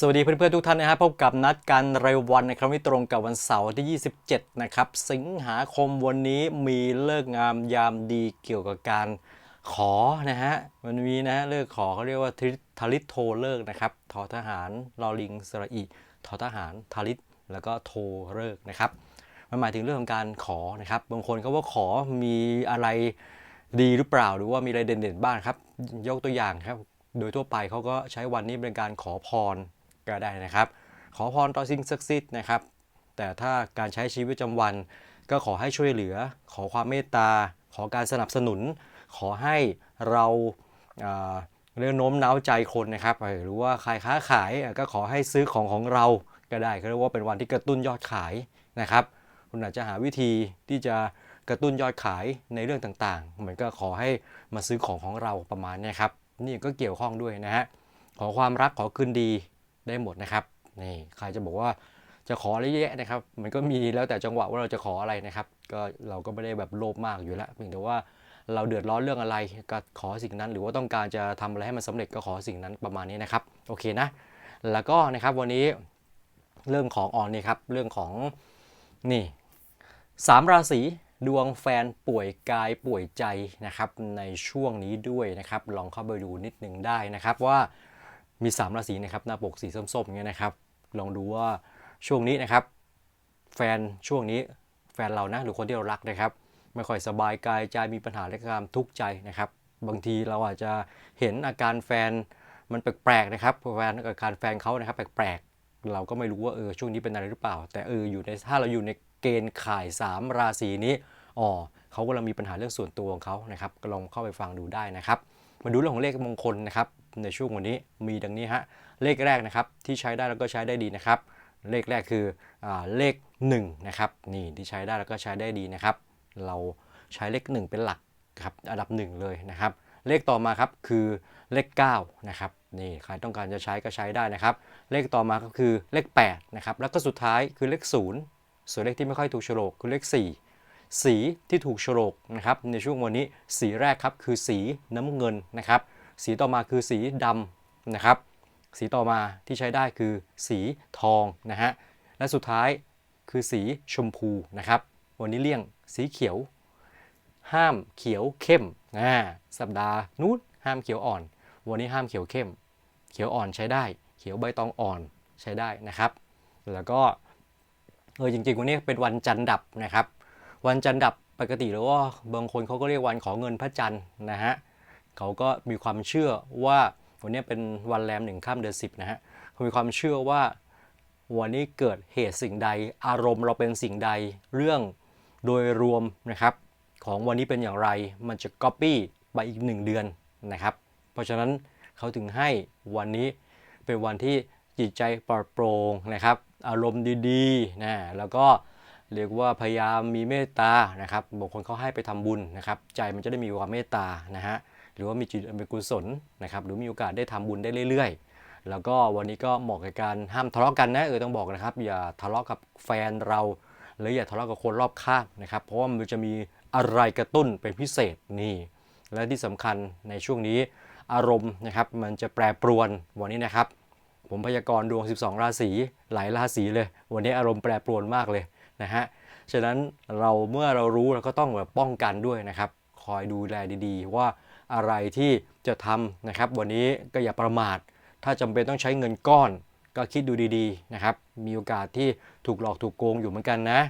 สวัสดีเพื่อนๆทุกท่านนะครับพบกับนัดกันรายวันในครั้งที่ตรงกับวันเสาร์ที่ 27 นะครับ สิงหาคมวันนี้มีเลิกงามยามดีเกี่ยวกับการขอนะฮะมันมีนะฮะเลิกขอเขาเรียกว่าทริทโทเลิกนะครับทอทหารลอลิงสระอีทอทหารทลิตแล้วก็โทเลิกนะครับมันหมายถึงเรื่องของการขอนะครับบางคนเขาว่าขอมีอะไรดีหรือเปล่าหรือว่ามีอะไรเด่นๆบ้างครับ ยกตัวอย่างครับ โดยทั่วไปเขาก็ใช้วันนี้เป็นการขอพร ก็ได้นะครับ ขอพรต่อสิ่งศักดิ์สิทธิ์นะครับ แต่ถ้าการใช้ชีวิตประจำวัน ก็ขอให้ช่วยเหลือ ขอความเมตตา ขอการสนับสนุน ขอให้เราเรื่องโน้มน้าวใจคนนะครับ หรือว่าใครค้าขายก็ขอให้ซื้อของของเราก็ได้เขาเรียกว่าเป็นวันที่กระตุ้นยอดขายนะครับ คุณอาจจะหาวิธีที่จะกระตุ้นยอดขายในเรื่องต่างๆ เหมือนก็ขอให้มาซื้อของของเราประมาณนี้ครับ นี่ก็เกี่ยวข้องด้วยนะฮะ ขอความรักขอคืนดี ได้หมดนะครับนี่ใครจะบอกว่าจะขออะไรเยอะแยะนะครับ มันก็มีแล้วแต่จังหวะว่าเราจะขออะไรนะครับ ก็เราก็ไม่ได้แบบโลภมากอยู่แล้วเพียงแต่ว่าเราเดือดร้อนเรื่องอะไรก็ขอสิ่งนั้น หรือว่าต้องการจะทำอะไรให้มันสำเร็จก็ขอสิ่งนั้นประมาณนี้นะครับโอเคนะ แล้วก็นะครับวันนี้เรื่องของออนนี่ครับเรื่องของนี่สามราศีดวงแฟนป่วยกายป่วยใจนะครับในช่วงนี้ด้วยนะครับ ลองเข้าไปดูนิดหนึ่งได้นะครับว่า มี 3 ราศีนะครับหน้าปกสีส้มๆอย่างเงี้ยนะครับ ลองดูว่าช่วงนี้นะครับ แฟนช่วงนี้แฟนเรานะหรือคนที่เรารักนะครับ ไม่ค่อยสบายกายใจมีปัญหาและความทุกข์ใจนะครับ บางทีเราอาจจะเห็นอาการแฟนมันแปลกๆนะครับแฟนอาการแฟนเขานะครับ แปลกๆเราก็ไม่รู้ว่าเออช่วงนี้เป็นอะไรหรือเปล่า แต่เอออยู่ในถ้าเราอยู่ในเกณฑ์ข่าย 3 ราศีนี้อ๋อเขากำลังมีปัญหาเรื่องส่วนตัวของเขานะครับก็ลองเข้าไปฟังดูได้นะครับ มาดูเรื่องของเลขมงคลนะครับ ในช่วงวันนี้มีดังนี้ฮะเลขแรกนะครับที่ใช้ได้แล้วก็ใช้ได้ดีนะครับ เลขแรกคืออเลข1นะครับนี่ที่ใช้ได้แล้วก็ใช้ได้ดีนะครับ เราใช้เลข 1 เป็นหลักครับอันดับ 1 เลยนะครับ เลขต่อมาครับคือเลข9นะครับนี่ใครต้องการจะใช้ก็ใช้ได้นะครับ เลขต่อมาก็คือเลข8นะครับแล้วก็สุดท้ายคือเลข 0 ส่วนเลขที่ไม่ค่อยถูกโฉลกคือเลข 4สีที่ถูกโฉลกนะครับในช่วงวันนี้สีแรกครับคือสีน้ำเงินนะครับ สีต่อมาคือสีดำนะครับ สีต่อมาที่ใช้ได้คือสีทองนะฮะ และสุดท้ายคือสีชมพูนะครับ วันนี้เลี่ยงสีเขียว ห้ามเขียวเข้มอ่าสัปดาห์นู้นห้ามเขียวอ่อน วันนี้ห้ามเขียวเข้ม เขียวอ่อนใช้ได้ เขียวใบตองอ่อนใช้ได้นะครับ แล้วก็เออจริงๆ วันนี้เป็นวันจันทร์ดับนะครับ วันจันทร์ดับปกติแล้วว่าบางคนเขาก็เรียกวันขอเงินพระจันทร์นะฮะ เขาก็มีความเชื่อว่าวันนี้เป็นวันแรมหนึ่งข้ามเดือนสิบนะฮะเขามีความเชื่อว่าวันนี้เกิดเหตุสิ่งใด อารมณ์เราเป็นสิ่งใดเรื่องโดยรวมนะครับ ของวันนี้เป็นอย่างไรมันจะ Copy ไปอีก1เดือนนะครับ เพราะฉะนั้นเขาถึงให้วันนี้เป็นวันที่จิตใจปลอดโปร่งนะครับ อารมณ์ดีๆนะแล้วก็เรียกว่าพยายามมีเมตตานะครับบางคนเขาให้ไปทำบุญนะครับ ใจมันจะได้มีความเมตตานะฮะ หรือว่ามีจิตเป็นกุศลนะครับหรือมีโอกาสได้ทำบุญได้เรื่อยๆ แล้วก็วันนี้ก็เหมาะกับการห้ามทะเลาะกันนะเออต้องบอกนะครับ อย่าทะเลาะกับแฟนเราหรืออย่าทะเลาะกับคนรอบข้างนะครับ เพราะว่ามันจะมีอะไรกระตุ้นเป็นพิเศษนี่ และที่สำคัญในช่วงนี้อารมณ์นะครับมันจะแปรปรวนวันนี้นะครับ ผมพยากรณ์ดวง 12 ราศีหลายราศีเลย วันนี้อารมณ์แปรปรวนมากเลยนะฮะฉะนั้นเราเมื่อเรารู้เราก็ต้องแบบป้องกันด้วยนะครับ คอยดูแลดีๆ ว่า อะไรที่จะทำนะครับ วันนี้ก็อย่าประมาท ถ้าจำเป็นต้องใช้เงินก้อน ก็คิดดูดีๆนะครับ มีโอกาสที่ถูกหลอกถูกโกงอยู่เหมือนกันนะ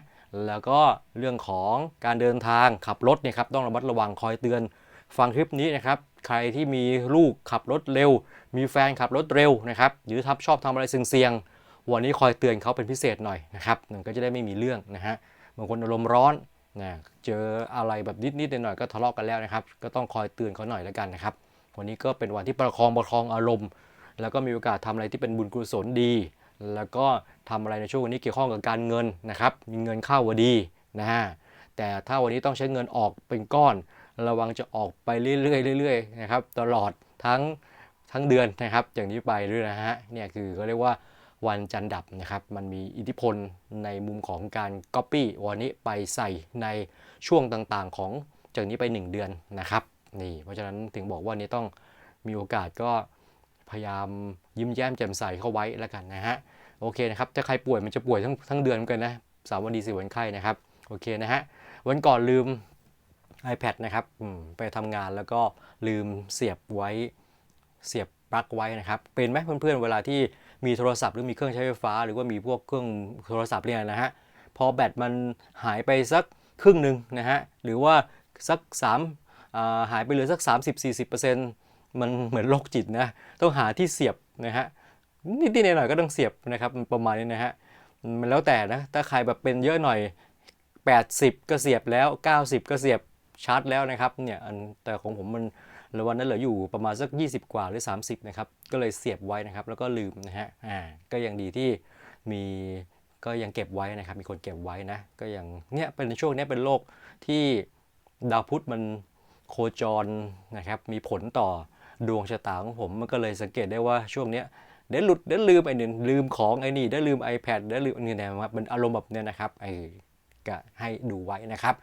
แล้วก็เรื่องของการเดินทางขับรถเนี่ยครับต้องระมัดระวังคอยเตือนฟังคลิปนี้นะครับ ใครที่มีลูกขับรถเร็ว มีแฟนขับรถเร็วนะครับ หรือทับชอบทำอะไรเสี่ยงๆวันนี้คอยเตือนเขาเป็นพิเศษหน่อยนะครับมันก็จะได้ไม่มีเรื่องนะฮะบางคนอารมณ์ร้อน นะเจออะไรแบบนิดๆหน่อยๆก็ทะเลาะกันแล้วนะครับ ก็ต้องคอยเตือนเขาหน่อยแล้วกันนะครับ วันนี้ก็เป็นวันที่ประคองประคองอารมณ์ แล้วก็มีโอกาสทำอะไรที่เป็นบุญกุศลดี แล้วก็ทำอะไรในช่วงวันนี้เกี่ยวข้องกับการเงินนะครับ มีเงินเข้าวดีนะฮะแต่ถ้าวันนี้ต้องใช้เงินออกเป็นก้อน ระวังจะออกไปเรื่อยๆเรื่อยๆนะครับ ตลอดทั้งทั้งเดือนนะครับ อย่างนี้ไปเรื่อยนะฮะเนี่ยคือเขาเรียกว่า วันจันทร์ดับนะครับ มันมีอิทธิพลในมุมของการ Copy วันนี้ไปใส่ในช่วงต่างๆของจากนี้ไป 1 เดือนนะครับนี่เพราะฉะนั้นถึงบอกว่านี้ต้องมีโอกาสก็พยายามยิ้มแย้มแจ่มใสเข้าไว้แล้วกันนะฮะโอเคนะครับถ้าใครป่วยมันจะป่วยทั้งทั้งเดือนเหมือนกันนะสามวันดีสี่วันไข้นะครับโอเคนะฮะวันก่อนลืม iPad นะครับไปทำงานแล้วก็ลืมเสียบไว้เสียบปลั๊กไว้นะครับ เป็นไหมเพื่อนๆเวลาที่ มีโทรศัพท์หรือมีเครื่องใช้ไฟฟ้า หรือว่ามีพวกเครื่องโทรศัพท์เนี่ยนะฮะพอแบตมันหายไปสักครึ่งหนึ่งนะฮะหรือว่าสัก3อ่าหายไปเหลือสัก 30-40%มันเหมือนโรคจิตนะต้องหาที่เสียบนะฮะนิดๆหน่อยๆก็ต้องเสียบนะครับประมาณนี้นะฮะมันแล้วแต่นะถ้าใครแบบเป็นเยอะหน่อย 80 ก็เสียบแล้ว 90 ก็เสียบ ชาร์จแล้วนะครับเนี่ยอันแต่ของผมมันวันนั้นเหลืออยู่ประมาณสัก 20 กว่าหรือ 30 นะครับ ก็เลยเสียบไว้นะครับ แล้วก็ลืมนะฮะอ่าก็ยังดีที่มีก็ยังเก็บไว้นะครับ มีคนเก็บไว้นะ ก็ยังเนี่ยเป็นช่วงเนี้ยเป็นโรคที่ดาวพุธมันโคจรนะครับ มีผลต่อดวงชะตาของผม มันก็เลยสังเกตได้ว่าช่วงเนี้ยเดี๋ยวหลุดเดี๋ยวลืมไอ้นี่ลืมของไอ้นี่เดี๋ยวลืม iPad เดี๋ยวลืมนี่นะครับมันอารมณ์แบบเนี้ยนะครับไอ้ก็ให้ดูไว้นะครับ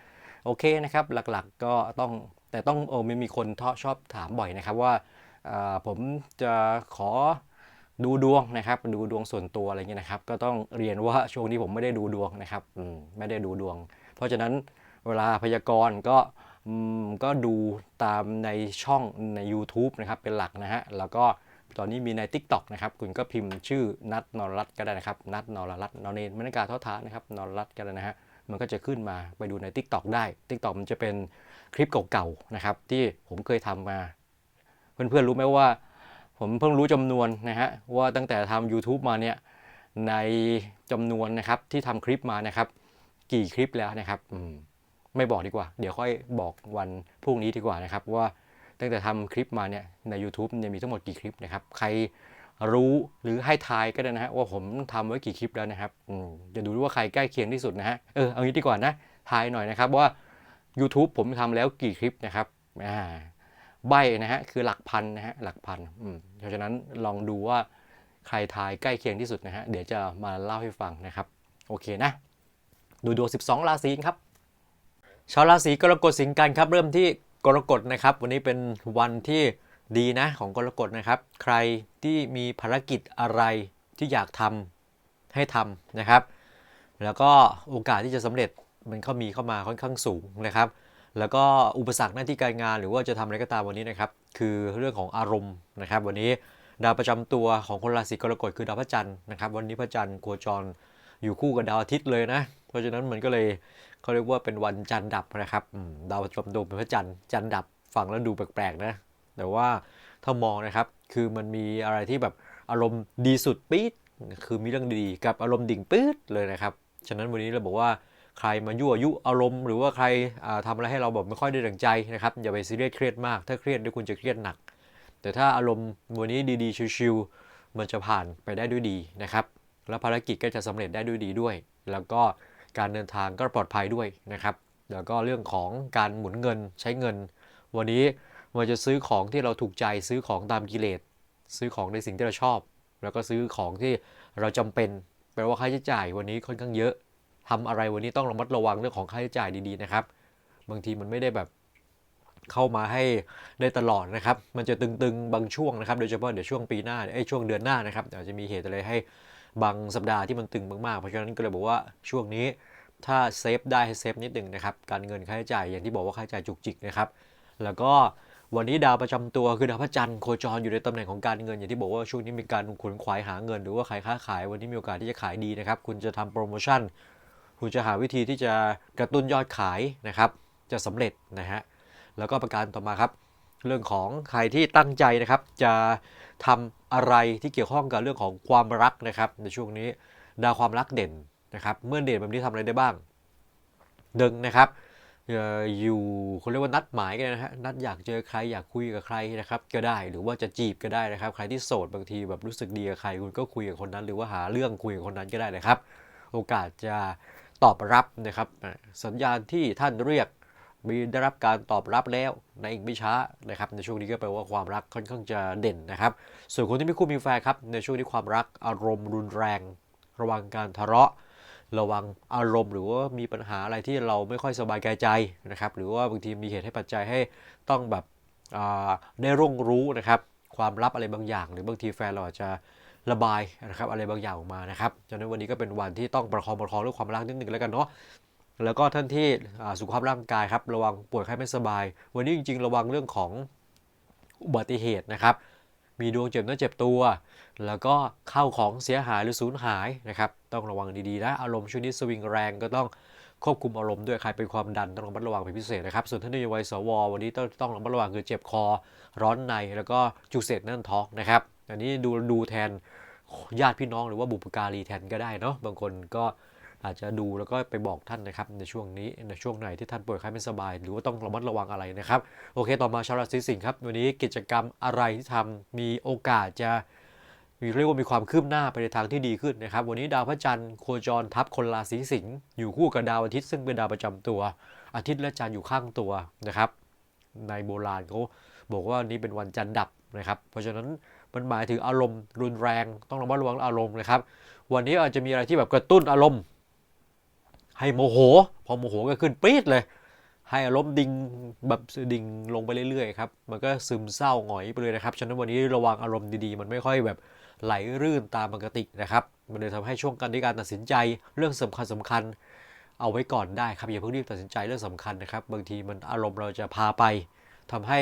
โอเคนะครับหลักๆก็ต้องแต่ต้องโอ้มีมีคนชอบถามบ่อยนะครับว่าผมจะขอดูดวงนะครับ ดูดวงส่วนตัวอะไรเงี้ยนะครับ ก็ต้องเรียนว่าช่วงนี้ผมไม่ได้ดูดวงนะครับมไม่ได้ดูดวง เพราะฉะนั้นเวลาพยากรณ์ก็ก็ดูตามในช่องใน YouTube นะครับเป็นหลักนะฮะแล้วก็ตอนนี้มีใน TikTok นะครับ คุณก็พิมพ์ชื่อนัทนรรัตก็ได้นะครับ นัทนรรัตน์นอนเนนมนกาเท่าท้านะครับนรรัตก็ได้นะฮะ มันก็จะขึ้นมาไปดูใน TikTok ได้ TikTok มันจะเป็นคลิปเก่าๆนะครับที่ผมเคยทำมา เพื่อนๆรู้ไหมว่า ผมเพิ่งรู้จำนวนนะฮะว่าตั้งแต่ทำ YouTube มาเนี่ยในจำนวนนะครับที่ทำคลิปมานะครับ กี่คลิปแล้วนะครับมไม่บอกดีกว่า เดี๋ยวค่อยบอกวันพรุ่งนี้ดีกว่านะครับว่าตั้งแต่ทำคลิปมาเนี่ยใน YouTube เนี่ยมีทั้งหมดกี่คลิปนะครับ ใคร รู้หรือให้ทายก็ได้นะฮะว่าผมทำไว้กี่คลิปแล้วนะครับอืมจะดูว่าใครใกล้เคียงที่สุดนะฮะเออเอางี้ดีกว่านะทายหน่อยนะครับว่า YouTube ผมทำแล้วกี่คลิปนะครับอ่าใบนะฮะคือหลักพันนะฮะหลักพันอืมเพราะฉะนั้นลองดูว่าใครทายใกล้เคียงที่สุดนะฮะเดี๋ยวจะมาเล่าให้ฟังนะครับโอเคนะ ดูดวง12 ราศีครับชาวราศีกรกฎสิงห์กันครับเริ่มที่กรกฎนะครับ วันนี้เป็นวันที่ ดีนะของกรกฎนะครับ ใครที่มีภารกิจอะไรที่อยากทำให้ทำนะครับ แล้วก็โอกาสที่จะสำเร็จมันเข้ามีเข้ามาค่อนข้างสูงนะครับ แล้วก็อุปสรรคหน้าที่การงานหรือว่าจะทำอะไรก็ตามวันนี้นะครับ คือเรื่องของอารมณ์นะครับ วันนี้ดาวประจำตัวของคนราศีกรกฎคือดาวพระจันทร์นะครับ วันนี้พระจันทร์โคจรอยู่คู่กับดาวอาทิตย์เลยนะ เพราะฉะนั้นมันก็เลยเขาเรียกว่าเป็นวันจันทร์ดับนะครับดาวประจำตัวเป็นพระจันทร์จันทร์ดับฟังแล้วดูแปลกๆนะ แต่ว่าถ้ามองนะครับคือมันมีอะไรที่แบบอารมณ์ดีสุดปี๊ดคือมีเรื่องดีๆกับอารมณ์ดิ่งปื๊ดเลยนะครับ ฉะนั้นวันนี้เราบอกว่าใครมายั่วยุอารมณ์ หรือว่าใครอ่าทำอะไรให้เราแบบไม่ค่อยได้ดังใจนะครับอย่าไปซีเรียสเครียดมาก ถ้าเครียดเดี๋ยวคุณจะเครียดหนัก แต่ถ้าอารมณ์วันนี้ดีๆชิวๆมันจะผ่านไปได้ด้วยดีนะครับแล้วภารกิจก็จะสำเร็จได้ด้วยดีด้วย แล้วก็การเดินทางก็ปลอดภัยด้วยนะครับ แล้วก็เรื่องของการหมุนเงินใช้เงิน วันนี้ มันจะซื้อของที่เราถูกใจซื้อของตามกิเลส ซื้อของในสิ่งที่เราชอบ แล้วก็ซื้อของที่เราจำเป็น แปลว่าค่าใช้จ่ายวันนี้ค่อนข้างเยอะทำอะไรวันนี้ต้องระมัดระวังเรื่องของค่าใช้จ่ายดีๆนะครับ บางทีมันไม่ได้แบบเข้ามาให้ได้ตลอดนะครับ มันจะตึงๆ บางช่วงนะครับ โดยเฉพาะเดี๋ยวช่วงปีหน้าไอ้ยช่วงเดือนหน้านะครับอาจจะมีเหตุอะไรให้บางสัปดาห์ที่มันตึงมากๆ เพราะฉะนั้นก็เลยบอกว่าช่วงนี้ถ้าเซฟได้ให้เซฟนิดหนึ่งนะครับ การเงินค่าใช้จ่ายอย่างที่บอกว่าค่าใช้จ่ายจุกจิกนะครับ แล้วก็ วันนี้ดาวประจำตัวคือดาวพระจันทร์โคจรอยู่ในตำแหน่งของการเงินอย่างที่บอกว่าช่วงนี้มีการขวนขวายหาเงิน หรือว่าขายค้าขายวันนี้มีโอกาสที่จะขายดีนะครับ คุณจะทำโปรโมชั่น คุณจะหาวิธีที่จะกระตุ้นยอดขายนะครับ จะสำเร็จนะฮะแล้วก็ประการต่อมาครับ เรื่องของใครที่ตั้งใจนะครับ จะทำอะไรที่เกี่ยวข้องกับเรื่องของความรักนะครับ ในช่วงนี้ดาวความรักเด่นนะครับ เมื่อเด่นแบบนี้ทำอะไรได้บ้างหนึ่งนะครับ อยู่เขาเรียกว่านัดหมายกันนะฮะนัดอยากเจอใครอยากคุยกับใครนะครับก็ได้หรือว่าจะจีบก็ได้นะครับ ใครที่โสดบางทีแบบรู้สึกดีกับใครคุณก็คุยกับคนนั้น หรือว่าหาเรื่องคุยกับคนนั้นก็ได้นะครับ โอกาสจะตอบรับนะครับ สัญญาณที่ท่านเรียกมีได้รับการตอบรับแล้วในอีกไม่ช้านะครับ ในช่วงนี้ก็แปลว่าความรักค่อนข้างจะเด่นนะครับ ส่วนคนที่ไม่คู่มีแฟนครับในช่วงนี้ความรักอารมณ์รุนแรง ระวังการทะเลาะ ระวังอารมณ์ หรือว่ามีปัญหาอะไรที่เราไม่ค่อยสบายกายใจนะครับ หรือว่าบางทีมีเหตุให้ปัจจัยให้ต้องแบบได้ร่วงรู้นะครับ ความลับอะไรบางอย่าง หรือบางทีแฟนเราอาจจะระบายนะครับ อะไรบางอย่างออกมานะครับฉะนั้นวันนี้ก็เป็นวันที่ต้องประคองประคองเรื่องความรักนิดหนึ่งแล้วกันเนาะแล้วก็ท่านที่สุขภาพร่างกายครับระวังป่วยไข้ไม่สบาย วันนี้จริง ๆ ระวังเรื่องของอุบัติเหตุนะครับ มีดวงเจ็บเนื้อเจ็บตัว แล้วก็เข้าของเสียหายหรือสูญหายนะครับ ต้องระวังดีๆนะ อารมณ์ช่วงนี้สวิงแรงก็ต้องควบคุมอารมณ์ด้วยใครเป็นความดันต้องระมัดระวังเป็นพิเศษนะครับ ส่วนท่านที่อยู่วัยสววันนี้ต้องต้องระมัดระวังคือเจ็บคอ ร้อนในแล้วก็จุกเสร็จแน่นท้องนะครับ อันนี้ดูดูแทนญาติพี่น้องหรือว่าบุปการีแทนก็ได้เนาะบางคนก็อาจจะดูแล้วก็ไปบอกท่านนะครับในช่วงนี้ในช่วงไหนที่ท่านป่วยไข้ไม่สบาย หรือว่าต้องระมัดระวังอะไรนะครับ โอเค ต่อมาชาวราศีสิงห์ครับวันนี้กิจกรรมอะไรที่ทำมีโอกาสจะ เรียกว่ามีความคืบหน้าไปในทางที่ดีขึ้นนะครับ วันนี้ดาวพระจันทร์โคจรทับคนราศีสิงห์อยู่คู่กับดาวอาทิตย์ซึ่งเป็นดาวประจำตัว อาทิตย์และจันทร์อยู่ข้างตัวนะครับ ในโบราณเขาบอกว่านี้เป็นวันจันทร์ดับนะครับ เพราะฉะนั้นมันหมายถึงอารมณ์รุนแรงต้องระมัดระวังอารมณ์นะครับ วันนี้อาจจะมีอะไรที่แบบกระตุ้นอารมณ์ ให้โมโห พอโมโหก็ขึ้นปี๊ดเลย ให้อารมณ์ดิ่งแบบดิ่งลงไปเรื่อยๆครับมันก็ซึมเศร้าหงอยไปเลยนะครับฉะนั้นวันนี้ระวังอารมณ์ดีๆ มันไม่ค่อยแบบ ไหลรื่นตามปกตินะครับ มันเลยทำให้ช่วงการที่การตัดสินใจเรื่องสำคัญสคัญ เอาไว้ก่อนได้ครับอย่าเพิ่งรีบตัดสินใจเรื่องสำคัญนะครับ บางทีมันอารมณ์เราจะพาไปทำให้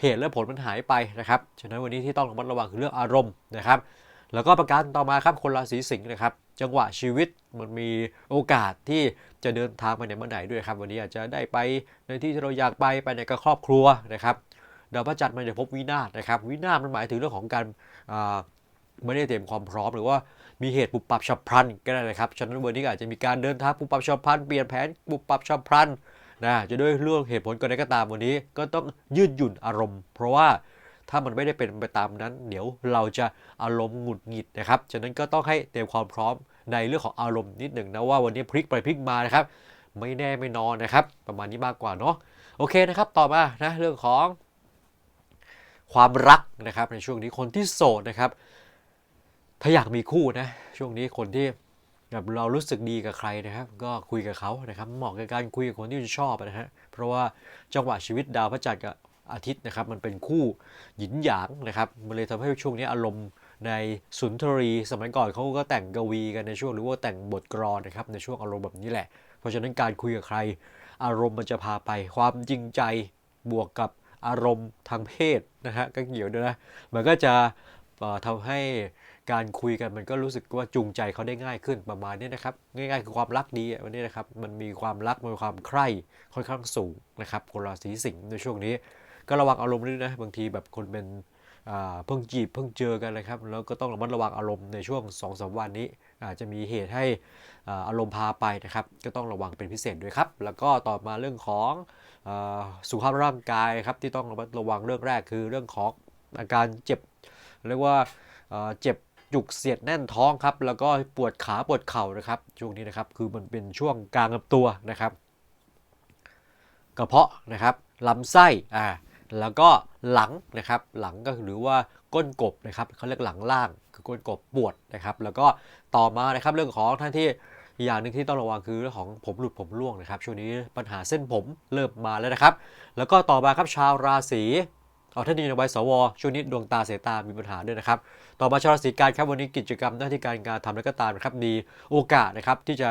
เหตุและผลมันหายไปนะครับฉะนั้นวันนี้ที่ต้องระมัดระวังคือเรื่องอารมณ์นะครับ แล้วก็ประการต่อมาครับคนราศีสิงห์นะครับจังหวะชีวิตมันมีโอกาสที่จะเดินทางไปไหนมาไหนด้วยครับวันนี้อาจจะได้ไปในที่ที่เราอยากไปไปในกับครอบครัวนะครับดาวพระจันทร์มันจะพบวินาศนะครับวินาศมันหมายถึงเรื่องของการอ ไม่ได้เตรียมความพร้อมหรือว่ามีเหตุปุบปับฉับพลันก็ได้นะครับฉะนั้นวันนี้อาจจะมีการเดินทางปุบปับฉับพลันเปลี่ยนแผนปุบปับฉับพลันนะจะด้วยเรื่องเหตุผลก็ได้ก็ตามวันนี้ ก็ต้องยืดหยุ่นอารมณ์ เพราะว่าถ้ามันไม่ได้เป็นไปตามนั้น เดี๋ยวเราจะอารมณ์หงุดหงิดนะครับฉะนั้นก็ต้องให้เตรียมความพร้อมในเรื่องของอารมณ์นิดหนึ่งนะว่าวันนี้พลิกไปพลิกมานะครับ ไม่แน่ไม่นอนนะครับ ประมาณนี้มากกว่าเนาะโอเคนะครับต่อมานะเรื่องของความรักนะครับในช่วงนี้คนที่โสดนะครับ ถ้าอยากมีคู่นะ ช่วงนี้คนที่แบบเรารู้สึกดีกับใครนะครับ ก็คุยกับเขานะครับเหมาะกับการคุยกับคนที่ชอบนะฮะเพราะว่าจังหวะชีวิตดาวพระจันทร์กับอาทิตย์นะครับ มันเป็นคู่หยินหยางนะครับมันเลยทำให้ช่วงนี้อารมณ์ในสุนทรีสมัยก่อนเขาก็แต่งกวีกันในช่วงหรือว่าแต่งบทกลอนนะครับในช่วงอารมณ์แบบนี้แหละ เพราะฉะนั้นการคุยกับใคร อารมณ์มันจะพาไปความจริงใจบวกกับอารมณ์ทางเพศนะฮะก็เกี่ยวด้วยนะมันก็จะทำให้ การคุยกันมันก็รู้สึกว่าจูงใจเขาได้ง่ายขึ้นประมาณนี้นะครับ ง่ายๆคือความรักดีอะวันนี้นะครับ มันมีความรักมีความใคร่ค่อนข้างสูงนะครับคนราศีสิงห์ในช่วงนี้ ก็ระวังอารมณ์ด้วยนะบางทีแบบคนเป็นเพิ่งจีบเพิ่งเจอกันนะครับแล้วก็ต้องระมัดระวังอารมณ์ในช่วง2อสวันนี้อาจจะมีเหตุให้อารมณ์พาไปนะครับ ก็ต้องระวังเป็นพิเศษด้วยครับ แล้วก็ต่อมาเรื่องของอสุขภาพร่างกายครับที่ต้องระมัดระวังเรื่องแรกคือเรื่องของอาการเจ็บเรียกว่าเจ็บ จุกเสียดแน่นท้องครับ แล้วก็ปวดขาปวดเข่านะครับ ช่วงนี้นะครับคือมันเป็นช่วงกลางลำตัวนะครับ กระเพาะนะครับลำไส้อ่าแล้วก็หลังนะครับ หลังก็หรือว่าก้นกบนะครับเขาเรียกหลังล่างคือก้นกบปวดนะครับ แล้วก็ต่อมานะครับเรื่องของท่านที่อีกอย่างหนึ่งที่ต้องระวังคือเรื่องของผมหลุดผมร่วงนะครับ ช่วงนี้ปัญหาเส้นผมเริ่มมาแล้วนะครับ แล้วก็ต่อมาครับชาวราศี เอาท่านนี้ในวัยสวช่วงนี้ดวงตาเสายตามีปัญหาด้วยนะครับ ต่อมาชาวราศีกันครับวันนี้กิจกรรมหน้าที่การงานทำแล้วก็ตามนะครับมีโอกาสนะครับที่จะ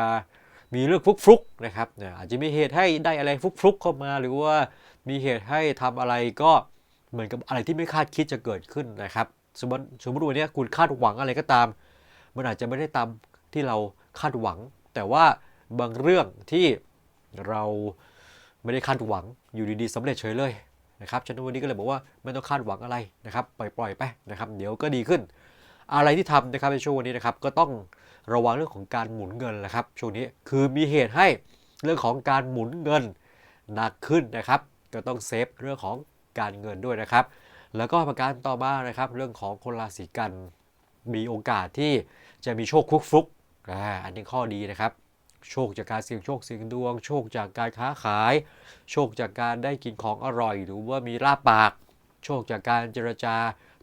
มีเรื่องฟลุกฟุกๆนะครับเนี่ยอาจจะมีเหตุให้ได้อะไรฟลุกฟุกๆเข้ามา หรือว่ามีเหตุให้ทำอะไรก็เหมือนกับอะไรที่ไม่คาดคิดจะเกิดขึ้นนะครับสมมติสมมติวันนี้คุณคาดหวังอะไรก็ตาม มันอาจจะไม่ได้ตามที่เราคาดหวัง แต่ว่าบางเรื่องที่เราไม่ได้คาดหวังอยู่ดีๆสำเร็จเฉยเลย นะครับฉะนั้นวันนี้ก็เลยบอกว่าไม่ต้องคาดหวังอะไรนะครับปล่อยๆไปนะครับเดี๋ยวก็ดีขึ้น อะไรที่ทำนะครับในช่วงวันนี้นะครับก็ต้องระวังเรื่องของการหมุนเงินนะครับช่วงนี้คือมีเหตุให้เรื่องของการหมุนเงินหนักขึ้นนะครับ ก็ต้องเซฟเรื่องของการเงินด้วยนะครับ แล้วก็ประการต่อมานะครับ เรื่องของคนราศีกันมีโอกาสที่จะมีโชคคุกฟลุกอ่าอันนี้ข้อดีนะครับ โชคจากการเสี่ยงโชคเสี่ยงดวง โชคจากการค้าขาย โชคจากการได้กินของอร่อย หรือว่ามีลาบปาก โชคจากการเจรจา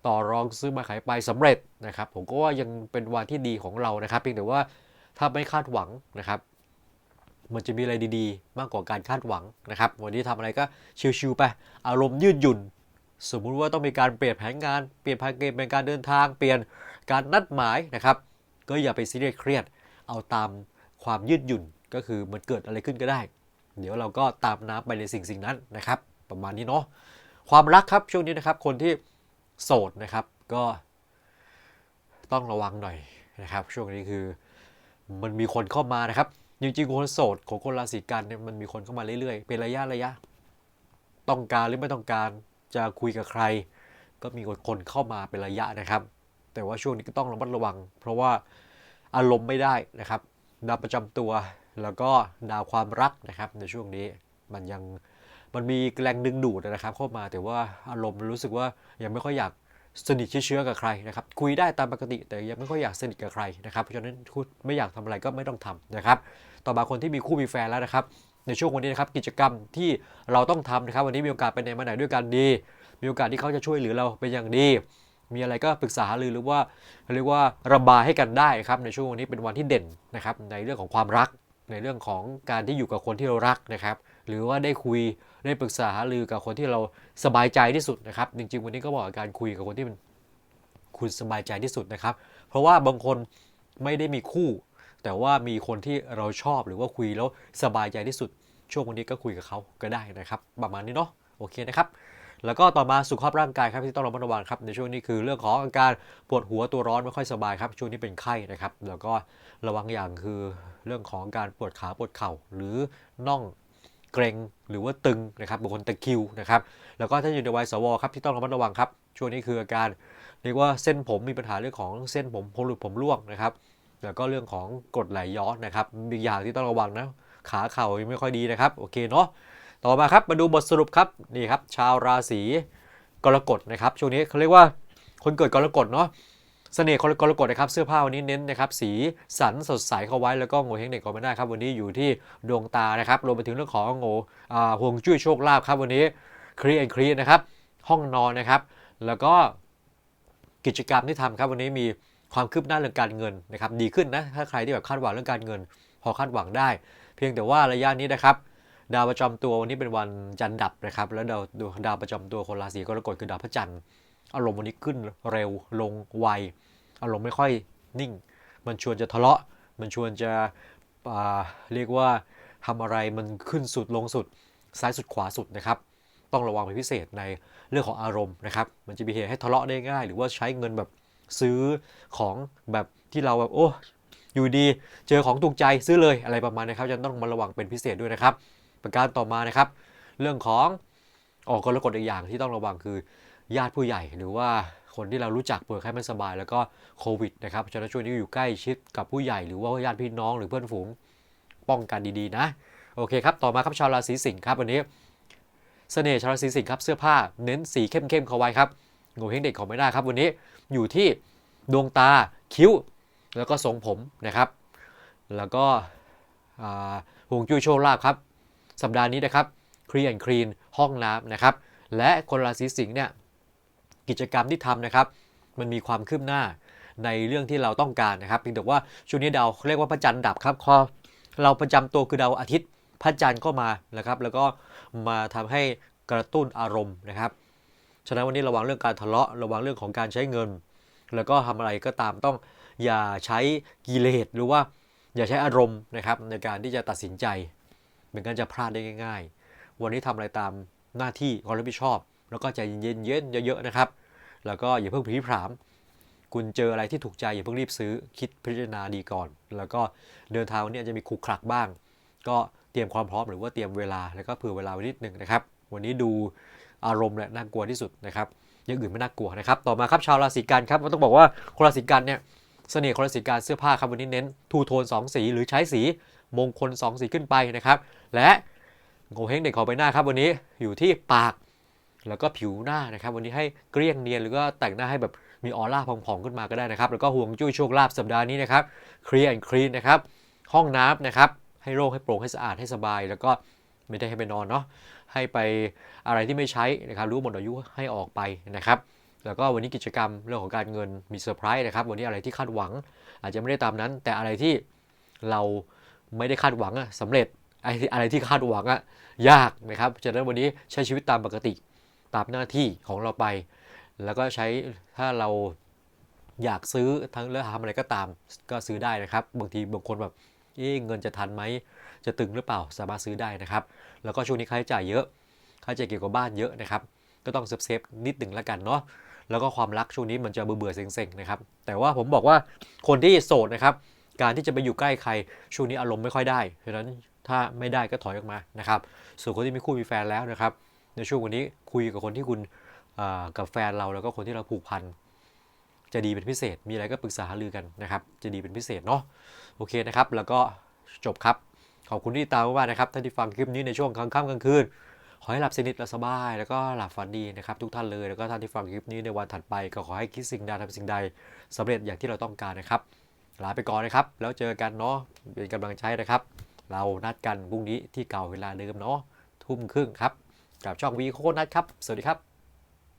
ต่อรองซื้อมาขายไปสำเร็จนะครับ ผมก็ว่ายังเป็นวันที่ดีของเรานะครับ เพียงแต่ว่าถ้าไม่คาดหวังนะครับ มันจะมีอะไรดีๆ มากกว่าการคาดหวังนะครับ วันนี้ทำอะไรก็ชิวๆไป อารมณ์ยืดหยุ่น สมมุติว่าต้องมีการเปลี่ยนแผนงาน เปลี่ยนแผนเกมเป็นการเดินทาง เปลี่ยนการนัดหมายนะครับ ก็อย่าไปซีเรียสเครียด เอาตาม ความยืดหยุ่นก็คือมันเกิดอะไรขึ้นก็ได้ เดี๋ยวเราก็ตามน้ำไปในสิ่งสิ่งนั้นนะครับ ประมาณนี้เนาะความรักครับช่วงนี้นะครับ คนที่โสดนะครับก็ต้องระวังหน่อยนะครับ ช่วงนี้คือมันมีคนเข้ามานะครับจริงๆคนโสดของคนราศีกันเนี่ยมันมีคนเข้ามาเรื่อยๆ เป็นระยะระยะ ต้องการหรือไม่ต้องการจะคุยกับใคร ก็มีคนเข้ามาเป็นระยะนะครับ แต่ว่าช่วงนี้ก็ต้องระมัดระวัง เพราะว่าอารมณ์ไม่ได้นะครับ ดาวประจำตัว แล้วก็ดาวความรักนะครับ ในช่วงนี้มันยังมันมีแรงดึงดูดนะครับ เข้ามาแต่ว่าอารมณ์รู้สึกว่ายังไม่ค่อยอยากสนิทเชื้อกับใครนะครับ คุยได้ตามปกติ แต่ยังไม่ค่อยอยากสนิทกับใครนะครับเพราะฉะนั้นคุณไม่อยากทำอะไรก็ไม่ต้องทำนะครับ ต่อมาคนที่มีคู่มีแฟนแล้วนะครับ ในช่วงวันนี้นะครับกิจกรรมที่เราต้องทำนะครับ วันนี้มีโอกาสไปไหนมาไหนด้วยกันดี มีโอกาสที่เขาจะช่วยเหลือเราเป็นอย่างดี มีอะไรก็ปรึกษาหรือหรือว่าเรียกว่าระบายให้กันได้ครับในช่วงวันนี้เป็นวันที่เด่นนะครับในเรื่องของความรัก ในเรื่องของการที่อยู่กับคนที่เรารักนะครับ หรือว่าได้คุยได้ปรึกษาหรือกับคนที่เราสบายใจที่สุดนะครับ จริง ๆ วันนี้ก็บอกการคุยกับคนที่มันคุณสบายใจที่สุดนะครับ เพราะว่าบางคนไม่ได้มีคู่ แต่ว่ามีคนที่เราชอบหรือว่าคุยแล้วสบายใจที่สุด ช่วงวันนี้ก็คุยกับเขาก็ได้นะครับ ประมาณนี้เนาะโอเคนะครับ แล้วก็ต่อมาสุขภาพร่างกายครับที่ต้องระมัดระวังครับในช่วงนี้คือเรื่องของอาการปวดหัวตัวร้อนไม่ค่อยสบายครับช่วงนี้เป็นไข้นะครับแล้วก็ระวังอย่างคือเรื่องของการปวดขาปวดเข่า หรือน่องเกร็งหรือว่าตึงนะครับบางคนตะคิวนะครับแล้วก็ถ้าอยู่ในวัยสวครับที่ต้องระมัดระวังครับช่วงนี้คืออาการเรียกว่าเส้นผมมีปัญหาเรื่องของเส้นผมผมหลุดผมร่วงนะครับแล้วก็เรื่องของกรดไหลย้อนนะครับมีกอย่างที่ต้องระวังนะขาเข่ายังไม่ค่อยดีนะครับโอเคเนาะ ต่อมาครับมาดูบทสรุปครับนี่ครับชาวราศีกรกฎนะครับช่วงนี้เขาเรียกว่าคนเกิดกรกฎเนาะเสน่ห์คนกรกฎนะครับเสื้อผ้าวันนี้เน้นนะครับสีสันสดใสเข้าไว้แล้วก็โง่เฮงเด็กก็ไม่ได้ครับวันนี้อยู่ที่ดวงตานะครับรวมไปถึงเรื่องของโง่ห่วงจุ้ยโชคลาภครับวันนี้ครีแอนครีนะครับห้องนอนนะครับ แล้วก็กิจกรรมที่ทำครับวันนี้มีความคืบหน้าเรื่องการเงินนะครับดีขึ้นนะถ้าใครที่แบบคาดหวังเรื่องการเงิน พอคาดหวังได้ เพียงแต่ว่าระยะนี้นะครับ ดาวประจำตัววันนี้เป็นวันจันทร์ดับนะครับ แล้วดาวดาวประจำตัวคนราศีกรกฎคือดาวพระจันทร์อารมณ์วันนี้ขึ้นเร็วลงไวอารมณ์ไม่ค่อยนิ่ง มันชวนจะทะเลาะ มันชวนจะเรียกว่าทำอะไรมันขึ้นสุดลงสุดซ้ายสุดขวาสุดนะครับ ต้องระวังเป็นพิเศษในเรื่องของอารมณ์นะครับ มันจะมีเหตุให้ทะเลาะได้ง่าย หรือว่าใช้เงินแบบซื้อของแบบที่เราแบบโอ้อยู่ดีเจอของถูกใจซื้อเลยอะไรประมาณนี้ครับจะต้องมาระวังเป็นพิเศษด้วยนะครับ ประการต่อมานะครับ เรื่องของออกกรกฎอีกอย่างที่ต้องระวังคือ ญาติผู้ใหญ่หรือว่าคนที่เรารู้จักป่วยไข้ไม่สบาย แล้วก็โควิดนะครับฉะนั้นช่วงนี้อยู่ใกล้ชิดกับผู้ใหญ่หรือว่าญาติพี่น้องหรือเพื่อนฝูงป้องกันดีๆนะ โอเคครับ ต่อมาครับชาวราศีสิงห์ครับวันนี้เสน่ห์ชาวราศีสิงห์ครับเสื้อผ้าเน้นสีเข้มๆเข้าไว้ครับโง่เฮงเด็กของไม่ได้ครับ วันนี้อยู่ที่ดวงตาคิ้ว แล้วก็ทรงผมนะครับ แล้วก็ห่วงจุ้ยโชคลาภครับ สัปดาห์นี้นะครับคลีนคลีนห้องน้ำนะครับและคนราศีสิงห์เนี่ยกิจกรรมที่ทำนะครับ มันมีความคืบหน้าในเรื่องที่เราต้องการนะครับเพียงแต่ว่าช่วงนี้ดาวเรียกว่าพระจันทร์ดับครับพอเราประจำตัวคือดาวอาทิตย์พระจันทร์ก็มานะครับ แล้วก็มาทำให้กระตุ้นอารมณ์นะครับฉะนั้นวันนี้ระวังเรื่องการทะเลาะระวังเรื่องของการใช้เงิน แล้วก็ทำอะไรก็ตามต้องอย่าใช้กิเลสหรือว่าอย่าใช้อารมณ์นะครับในการที่จะตัดสินใจ เหมือนกันจะพลาดได้ง่าย ๆ วันนี้ทำอะไรตามหน้าที่ความรับผิดชอบ แล้วก็ใจเย็นๆเยอะๆนะครับ แล้วก็อย่าเพิ่งพลีพราม คุณเจออะไรที่ถูกใจอย่าเพิ่งรีบซื้อคิดพิจารณาดีก่อน แล้วก็เดินทางวันนี้อาจจะมีขรุกขลักบ้าง ก็เตรียมความพร้อมหรือว่าเตรียมเวลาแล้วก็เผื่อเวลาไว้นิดนึงนะครับวันนี้ดูอารมณ์แหละน่ากลัวที่สุดนะครับอย่างอื่นไม่น่ากลัวนะครับ ต่อมาครับชาวราศีกันครับต้องบอกว่าคนราศีกันเนี่ยเสน่ห์คนราศีกันเสื้อผ้าครับวันนี้เน้นทูโทน2 สีหรือใช้สี มงคล2สีขึ้นไปนะครับ และโงเฮงเด็กของใบหน้าครับวันนี้อยู่ที่ปาก แล้วก็ผิวหน้านะครับ วันนี้ให้เกลี้ยงเนียนหรือก็แต่งหน้าให้แบบมีออร่าผ่องๆขึ้นมาก็ได้นะครับ แล้วก็ห่วงจุ้ยโชคลาภสัปดาห์นี้นะครับเคลียร์แอนคลีนนะครับห้องน้ำนะครับให้โล่งให้โปร่งให้สะอาดให้สบาย แล้วก็ไม่ได้ให้ไปนอนเนาะให้ไปอะไรที่ไม่ใช้นะครับรู้หมดอายุให้ออกไปนะครับแล้วก็วันนี้กิจกรรมเรื่องของการเงินมีเซอร์ไพรส์นะครับ วันนี้อะไรที่คาดหวัง อาจจะไม่ได้ตามนั้น แต่อะไรที่เรา ไม่ได้คาดหวังอะสำเร็จไอ้ที่อะไรที่คาดหวังอะยากนะครับฉะนั้นวันนี้ใช้ชีวิตตามปกติตามหน้าที่ของเราไป แล้วก็ใช้ถ้าเราอยากซื้อทั้งเลือกทำอะไรก็ตามก็ซื้อได้นะครับ บางทีบางคนแบบเอ๊เงินจะทันไหมจะตึงหรือเปล่าสามารถซื้อได้นะครับ แล้วก็ช่วงนี้ค่าใช้จ่ายเยอะค่าใช้จ่ายเกี่ยวกับบ้านเยอะนะครับ ก็ต้องเซฟเซฟนิดหนึ่งแล้วกันเนาะแล้วก็ความรักช่วงนี้มันจะเบื่อเบื่อๆเซ็งๆนะครับแต่ว่าผมบอกว่าคนที่โสดนะครับ การที่จะไปอยู่ใกล้ใครช่วงนี้อารมณ์ไม่ค่อยได้เพราะฉะนั้นถ้าไม่ได้ก็ถอยออกมานะครับ ส่วนคนที่มีคู่มีแฟนแล้วนะครับ ในช่วงวันนี้คุยกับคนที่คุณกับแฟนเราแล้วก็คนที่เราผูกพันจะดีเป็นพิเศษ มีอะไรก็ปรึกษาหารือกันนะครับ จะดีเป็นพิเศษเนาะโอเคนะครับ แล้วก็จบครับ ขอบคุณที่ตามมานะครับท่านที่ฟังคลิปนี้ในช่วงกลางค่ำกลางคืนขอให้หลับสนิทและสบาย แล้วก็หลับฝันดีนะครับ ทุกท่านเลยแล้วก็ท่านที่ฟังคลิปนี้ในวันถัดไป ก็ขอให้คิดสิ่งใดทำสิ่งใดสำเร็จอย่างที่เราต้องการนะครับ ลาไปก่อนนะครับ แล้วเจอกันเนาะเป็นกำลังใจนะครับ เรานัดกันพรุ่งนี้ที่เก่าเวลาเดิมเนาะทุ่มครึ่งครับ กับช่องวีโคนัดครับ สวัสดีครับ